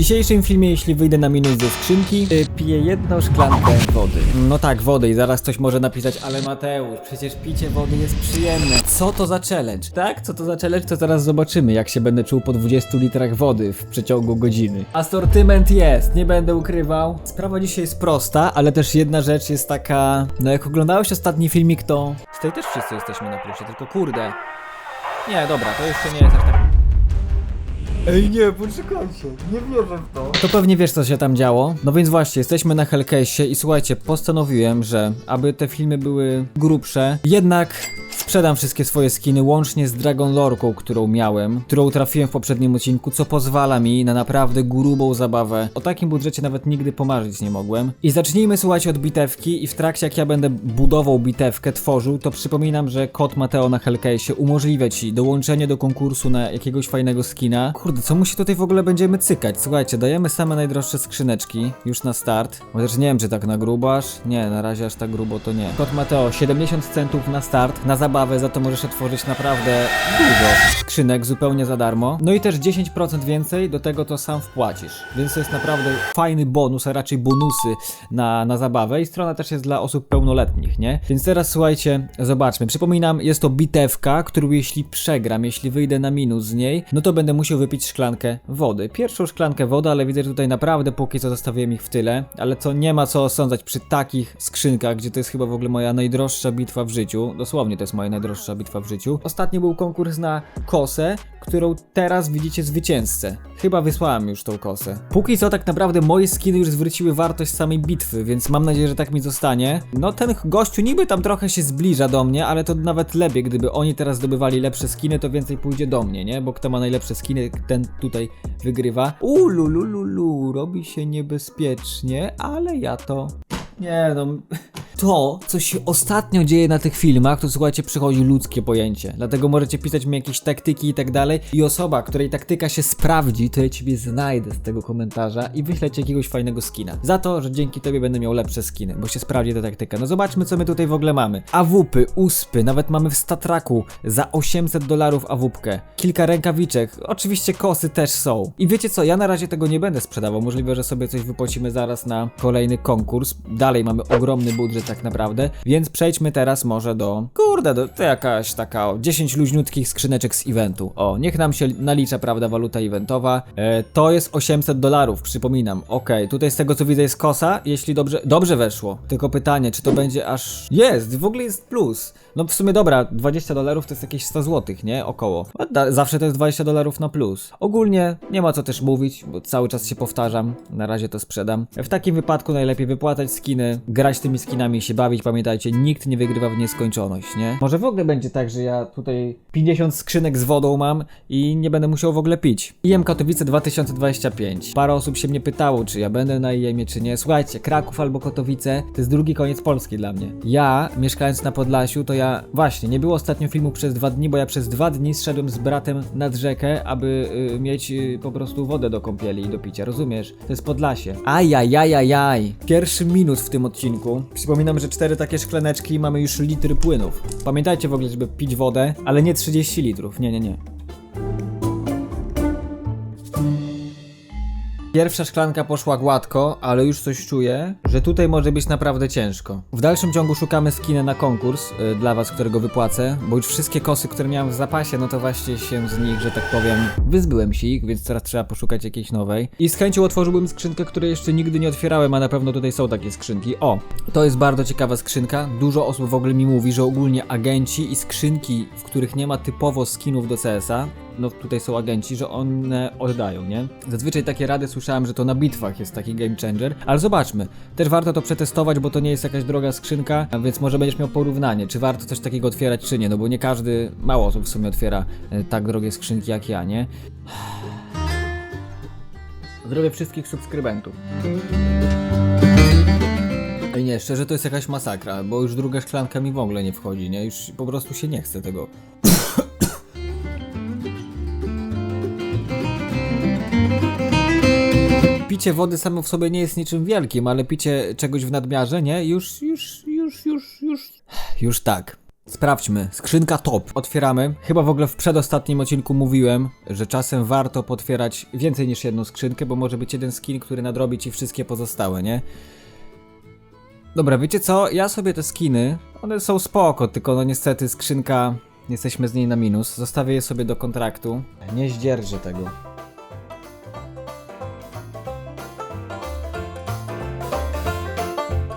dzisiejszym filmie, jeśli wyjdę na minus ze skrzynki, y, piję jedną szklankę wody. No tak, wody i zaraz ktoś może napisać, ale Mateusz, przecież picie wody jest przyjemne. Co to za challenge? Tak, co to za challenge, to zaraz zobaczymy, jak się będę czuł po 20 litrach wody w przeciągu godziny. Asortyment jest, nie będę ukrywał. Sprawa dzisiaj jest prosta, ale też jedna rzecz jest taka, no jak oglądałeś ostatni filmik, to tutaj też wszyscy jesteśmy na plusie, tylko kurde. Nie, dobra, to jeszcze nie jest aż tak Ej nie, poczekajcie, nie wierzę w to. To pewnie wiesz co się tam działo. No więc właśnie, jesteśmy na Hellcase'ie i słuchajcie, postanowiłem, że aby te filmy były grubsze, jednak sprzedam wszystkie swoje skiny łącznie z Dragon Lorką, którą miałem, którą trafiłem w poprzednim odcinku, co pozwala mi na naprawdę grubą zabawę. O takim budżecie nawet nigdy pomarzyć nie mogłem. I zacznijmy słuchajcie od bitewki i w trakcie jak ja będę budował bitewkę, tworzył, to przypominam, że kod Mateo na Hellcase'ie umożliwia ci dołączenie do konkursu na jakiegoś fajnego skina. Co mu się tutaj w ogóle będziemy cykać? Słuchajcie, dajemy same najdroższe skrzyneczki już na start. Chociaż nie wiem, czy tak na grubo aż. Nie, na razie aż tak grubo to nie. Kod Mateo, 70 centów na start, na zabawę, za to możesz otworzyć naprawdę dużo skrzynek zupełnie za darmo. No i też 10% więcej, do tego to sam wpłacisz. Więc to jest naprawdę fajny bonus, a raczej bonusy na, na zabawę i strona też jest dla osób pełnoletnich, nie? Więc teraz słuchajcie, zobaczmy. Przypominam, jest to bitewka, którą jeśli przegram, jeśli wyjdę na minus z niej, no to będę musiał wypić szklankę wody. Pierwszą szklankę wody, ale widzę, że tutaj naprawdę póki co zostawiłem ich w tyle, ale co nie ma co osądzać przy takich skrzynkach, gdzie to jest chyba w ogóle moja najdroższa bitwa w życiu. Dosłownie to jest moja najdroższa bitwa w życiu. Ostatnio był konkurs na kosę, którą teraz widzicie zwycięzcę. Chyba wysłałem już tą kosę. Póki co tak naprawdę moje skiny już zwróciły wartość samej bitwy, więc mam nadzieję, że tak mi zostanie. No ten gościu niby tam trochę się zbliża do mnie, ale to nawet lepiej, gdyby oni teraz zdobywali lepsze skiny, to więcej pójdzie do mnie, nie? Bo kto ma najlepsze skiny, ten tutaj wygrywa. Ululululu, robi się niebezpiecznie, ale ja to nie no. To, co się ostatnio dzieje na tych filmach, to słuchajcie, przychodzi ludzkie pojęcie. Dlatego możecie pisać mi jakieś taktyki i tak dalej. I osoba, której taktyka się sprawdzi, to ja ciebie znajdę z tego komentarza i wyślę ci jakiegoś fajnego skina. Za to, że dzięki tobie będę miał lepsze skiny, bo się sprawdzi ta taktyka. No zobaczmy, co my tutaj w ogóle mamy. AWPy, uspy, nawet mamy w statraku za 800 dolarów AWPkę. Kilka rękawiczek, oczywiście kosy też są. I wiecie co, ja na razie tego nie będę sprzedawał. Możliwe, że sobie coś wypłacimy zaraz na kolejny konkurs. Dalej mamy ogromny budżet tak naprawdę, więc przejdźmy teraz może do... Kurde, do, to jakaś taka o, 10 luźniutkich skrzyneczek z eventu. O, niech nam się nalicza, prawda, waluta eventowa. E, to jest 800 dolarów, przypominam. Okej, tutaj z tego co widzę jest kosa, jeśli dobrze... Dobrze weszło. Tylko pytanie, czy to będzie aż... Jest, w ogóle jest plus. No w sumie dobra, 20 dolarów to jest jakieś 100 zł, nie? Około. Da, zawsze to jest 20 dolarów na plus. Ogólnie nie ma co też mówić, bo cały czas się powtarzam. Na razie to sprzedam. W takim wypadku najlepiej wypłacać skiny, grać tymi skinami i się bawić. Pamiętajcie, nikt nie wygrywa w nieskończoność, nie? Może w ogóle będzie tak, że ja tutaj 50 skrzynek z wodą mam i nie będę musiał w ogóle pić. IM Katowice 2025. Parę osób się mnie pytało, czy ja będę na IM czy nie. Słuchajcie, Kraków albo Katowice to jest drugi koniec Polski dla mnie. Ja, mieszkając na Podlasiu, to ja właśnie nie było ostatnio filmu przez dwa dni, bo ja przez dwa dni zszedłem z bratem nad rzekę, aby y, mieć y, po prostu wodę do kąpieli i do picia, rozumiesz? To jest Podlasie. Ajajajajaj. Pierwszy minut w tym odcinku. Przypominam, że cztery takie szklaneczki mamy już litry płynów. Pamiętajcie w ogóle, żeby pić wodę, ale nie 30 litrów. Nie, nie, nie. Pierwsza szklanka poszła gładko, ale już coś czuję, że tutaj może być naprawdę ciężko. W dalszym ciągu szukamy skiny na konkurs y, dla was, którego wypłacę, bo już wszystkie kosy, które miałem w zapasie, no to właśnie się z nich, że tak powiem, wyzbyłem się ich, więc teraz trzeba poszukać jakiejś nowej. I z chęcią otworzyłbym skrzynkę, której jeszcze nigdy nie otwierałem, a na pewno tutaj są takie skrzynki. O, to jest bardzo ciekawa skrzynka. Dużo osób w ogóle mi mówi, że ogólnie agenci i skrzynki, w których nie ma typowo skinów do CS-a, no tutaj są agenci, że one oddają, nie? Zazwyczaj takie rady słyszałem, że to na bitwach jest taki game changer, ale zobaczmy. Też warto to przetestować, bo to nie jest jakaś droga skrzynka, więc może będziesz miał porównanie, czy warto coś takiego otwierać, czy nie, no bo nie każdy, mało osób w sumie otwiera e, tak drogie skrzynki jak ja, nie? Zrobię wszystkich subskrybentów. Ej nie, szczerze to jest jakaś masakra, bo już druga szklanka mi w ogóle nie wchodzi, nie? Już po prostu się nie chce tego. Picie wody samo w sobie nie jest niczym wielkim, ale picie czegoś w nadmiarze, nie? Już, już, już, już, już. Już tak. Sprawdźmy. Skrzynka top. Otwieramy. Chyba w ogóle w przedostatnim odcinku mówiłem, że czasem warto potwierać więcej niż jedną skrzynkę, bo może być jeden skin, który nadrobi ci wszystkie pozostałe, nie? Dobra, wiecie co? Ja sobie te skiny, one są spoko, tylko no niestety skrzynka, jesteśmy z niej na minus. Zostawię je sobie do kontraktu. Nie zdzierżę tego.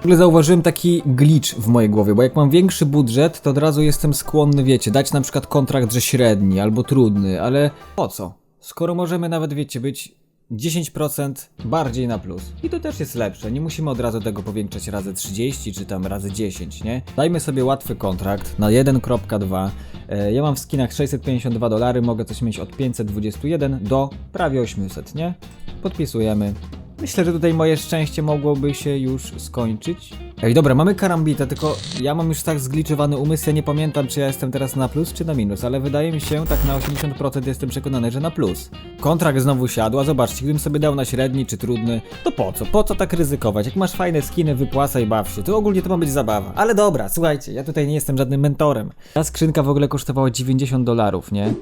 W ogóle zauważyłem taki glitch w mojej głowie, bo jak mam większy budżet, to od razu jestem skłonny, wiecie, dać na przykład kontrakt, że średni albo trudny, ale po co? Skoro możemy nawet, wiecie, być 10% bardziej na plus. I to też jest lepsze, nie musimy od razu tego powiększać razy 30 czy tam razy 10, nie? Dajmy sobie łatwy kontrakt na 1.2. E, Ja mam w skinach 652 dolary, mogę coś mieć od 521 do prawie 800, nie? Podpisujemy. Myślę, że tutaj moje szczęście mogłoby się już skończyć. Ej, dobra, mamy karambita, tylko ja mam już tak zgliczowany umysł, ja nie pamiętam, czy ja jestem teraz na plus, czy na minus, ale wydaje mi się, tak na 80% jestem przekonany, że na plus. Kontrakt znowu siadł, a zobaczcie, gdybym sobie dał na średni czy trudny, to po co? Po co tak ryzykować? Jak masz fajne skiny, wypłacaj, baw się. To ogólnie to ma być zabawa. Ale dobra, słuchajcie, ja tutaj nie jestem żadnym mentorem. Ta skrzynka w ogóle kosztowała 90 dolarów, nie?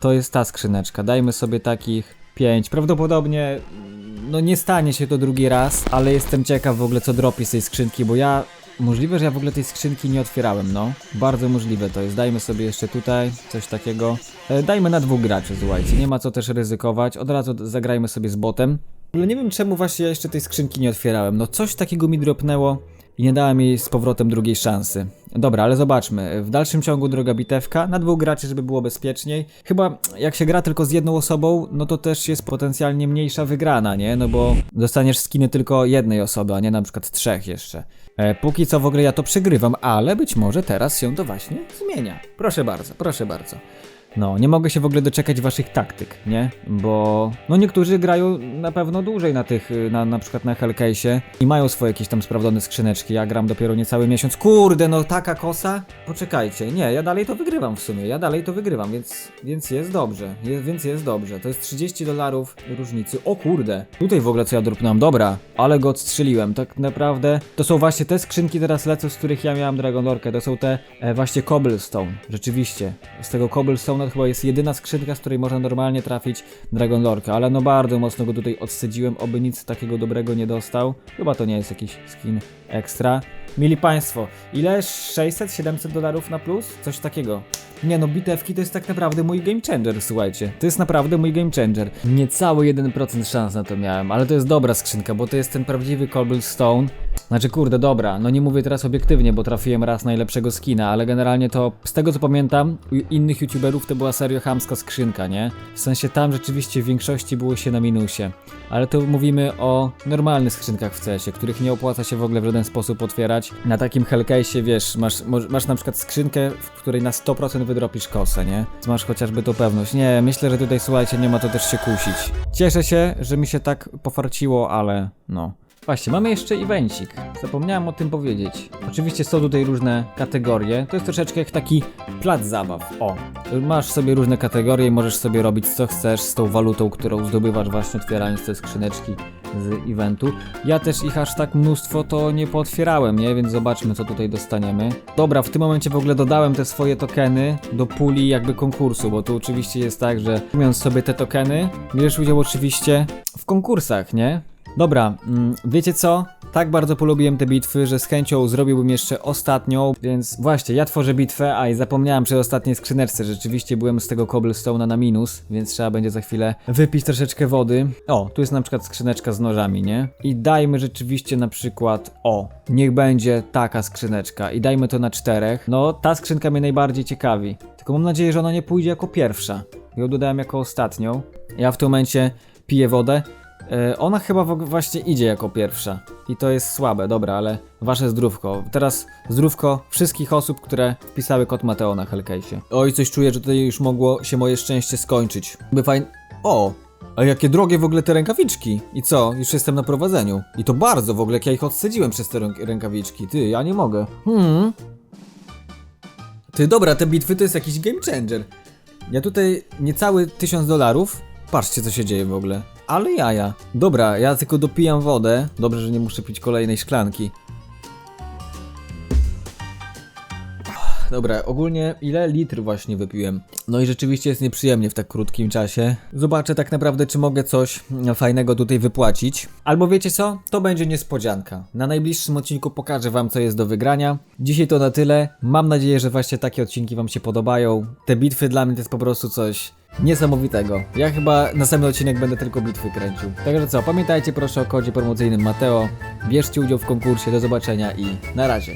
To jest ta skrzyneczka. Dajmy sobie takich 5. Prawdopodobnie no nie stanie się to drugi raz, ale jestem ciekaw w ogóle co dropi z tej skrzynki, bo ja możliwe, że ja w ogóle tej skrzynki nie otwierałem, no. Bardzo możliwe to jest. Dajmy sobie jeszcze tutaj coś takiego. E, dajmy na dwóch graczy, słuchajcie. Nie ma co też ryzykować. Od razu zagrajmy sobie z botem. Ale nie wiem czemu właśnie ja jeszcze tej skrzynki nie otwierałem. No coś takiego mi dropnęło i nie dałem jej z powrotem drugiej szansy. Dobra, ale zobaczmy. W dalszym ciągu droga bitewka, na dwóch graczy, żeby było bezpieczniej. Chyba jak się gra tylko z jedną osobą, no to też jest potencjalnie mniejsza wygrana, nie? No bo dostaniesz skiny tylko jednej osoby, a nie na przykład trzech jeszcze. E, póki co w ogóle ja to przegrywam, ale być może teraz się to właśnie zmienia. Proszę bardzo, proszę bardzo. No, nie mogę się w ogóle doczekać waszych taktyk, nie? Bo no niektórzy grają na pewno dłużej na tych, y, na, na przykład na Hellcase'ie i mają swoje jakieś tam sprawdzone skrzyneczki. Ja gram dopiero niecały miesiąc. Kurde, no taka kosa? Poczekajcie, nie, ja dalej to wygrywam w sumie, ja dalej to wygrywam, więc, więc jest dobrze, je, więc jest dobrze. To jest 30 dolarów różnicy. O kurde, tutaj w ogóle co ja dropnąłem, dobra, ale go odstrzeliłem, tak naprawdę. To są właśnie te skrzynki teraz lecą, z których ja miałem Dragon Lorkę, to są te e, właśnie Cobblestone, rzeczywiście. Z tego Cobblestone to chyba jest jedyna skrzynka, z której można normalnie trafić Dragon Lorkę, ale no bardzo mocno go tutaj odscedziłem, oby nic takiego dobrego nie dostał. Chyba to nie jest jakiś skin ekstra. Mili Państwo, ile? 600-700 dolarów na plus? Coś takiego. Nie no, bitewki to jest tak naprawdę mój game changer, słuchajcie. To jest naprawdę mój game changer. Niecały 1% szans na to miałem, ale to jest dobra skrzynka, bo to jest ten prawdziwy cobblestone. Znaczy, kurde, dobra, no nie mówię teraz obiektywnie, bo trafiłem raz najlepszego skina, ale generalnie to, z tego co pamiętam, u innych youtuberów to była serio chamska skrzynka, nie? W sensie tam rzeczywiście w większości było się na minusie. Ale tu mówimy o normalnych skrzynkach w CS-ie, których nie opłaca się w ogóle w żaden sposób otwierać. Na takim Hellcase'ie, wiesz, masz, masz na przykład skrzynkę, w której na 100% wydropisz kosę, nie? Masz chociażby tą pewność. Nie, myślę, że tutaj, słuchajcie, nie ma to też się kusić. Cieszę się, że mi się tak pofarciło, ale no... Właśnie, mamy jeszcze evencik. Zapomniałem o tym powiedzieć. Oczywiście są tutaj różne kategorie. To jest troszeczkę jak taki plac zabaw. O, masz sobie różne kategorie i możesz sobie robić co chcesz z tą walutą, którą zdobywasz właśnie otwierając te skrzyneczki z eventu. Ja też ich aż tak mnóstwo to nie pootwierałem, nie? Więc zobaczmy co tutaj dostaniemy. Dobra, w tym momencie w ogóle dodałem te swoje tokeny do puli jakby konkursu, bo tu oczywiście jest tak, że mając sobie te tokeny, bierzesz udział oczywiście w konkursach, nie? Dobra, mm, wiecie co? Tak bardzo polubiłem te bitwy, że z chęcią zrobiłbym jeszcze ostatnią, więc właśnie, ja tworzę bitwę, a i zapomniałem przy ostatniej skrzyneczce, rzeczywiście byłem z tego cobblestone'a na minus, więc trzeba będzie za chwilę wypić troszeczkę wody. O, tu jest na przykład skrzyneczka z nożami, nie? I dajmy rzeczywiście na przykład, o, niech będzie taka skrzyneczka i dajmy to na czterech. No, ta skrzynka mnie najbardziej ciekawi, tylko mam nadzieję, że ona nie pójdzie jako pierwsza. Ją dodałem jako ostatnią. Ja w tym momencie piję wodę, E, Ona chyba właśnie idzie jako pierwsza. I to jest słabe, dobra, ale wasze zdrówko. Teraz zdrówko wszystkich osób, które wpisały kod Mateo na Hellcase'ie. Oj, coś czuję, że tutaj już mogło się moje szczęście skończyć. By fajn... O! A jakie drogie w ogóle te rękawiczki. I co? Już jestem na prowadzeniu. I to bardzo w ogóle, jak ja ich odsedziłem przez te ręk- rękawiczki. Ty, ja nie mogę. Hmm. Ty, dobra, te bitwy to jest jakiś game changer. Ja tutaj niecały tysiąc dolarów. Patrzcie, co się dzieje w ogóle. Ale jaja. Dobra, ja tylko dopijam wodę. Dobrze, że nie muszę pić kolejnej szklanki. Dobra, ogólnie ile litrów właśnie wypiłem? No i rzeczywiście jest nieprzyjemnie w tak krótkim czasie. Zobaczę tak naprawdę, czy mogę coś fajnego tutaj wypłacić. Albo wiecie co? To będzie niespodzianka. Na najbliższym odcinku pokażę wam, co jest do wygrania. Dzisiaj to na tyle. Mam nadzieję, że właśnie takie odcinki wam się podobają. Te bitwy dla mnie to jest po prostu coś niesamowitego. Ja chyba następny odcinek będę tylko bitwy kręcił. Także co, pamiętajcie proszę o kodzie promocyjnym Mateo. Bierzcie udział w konkursie, do zobaczenia i na razie.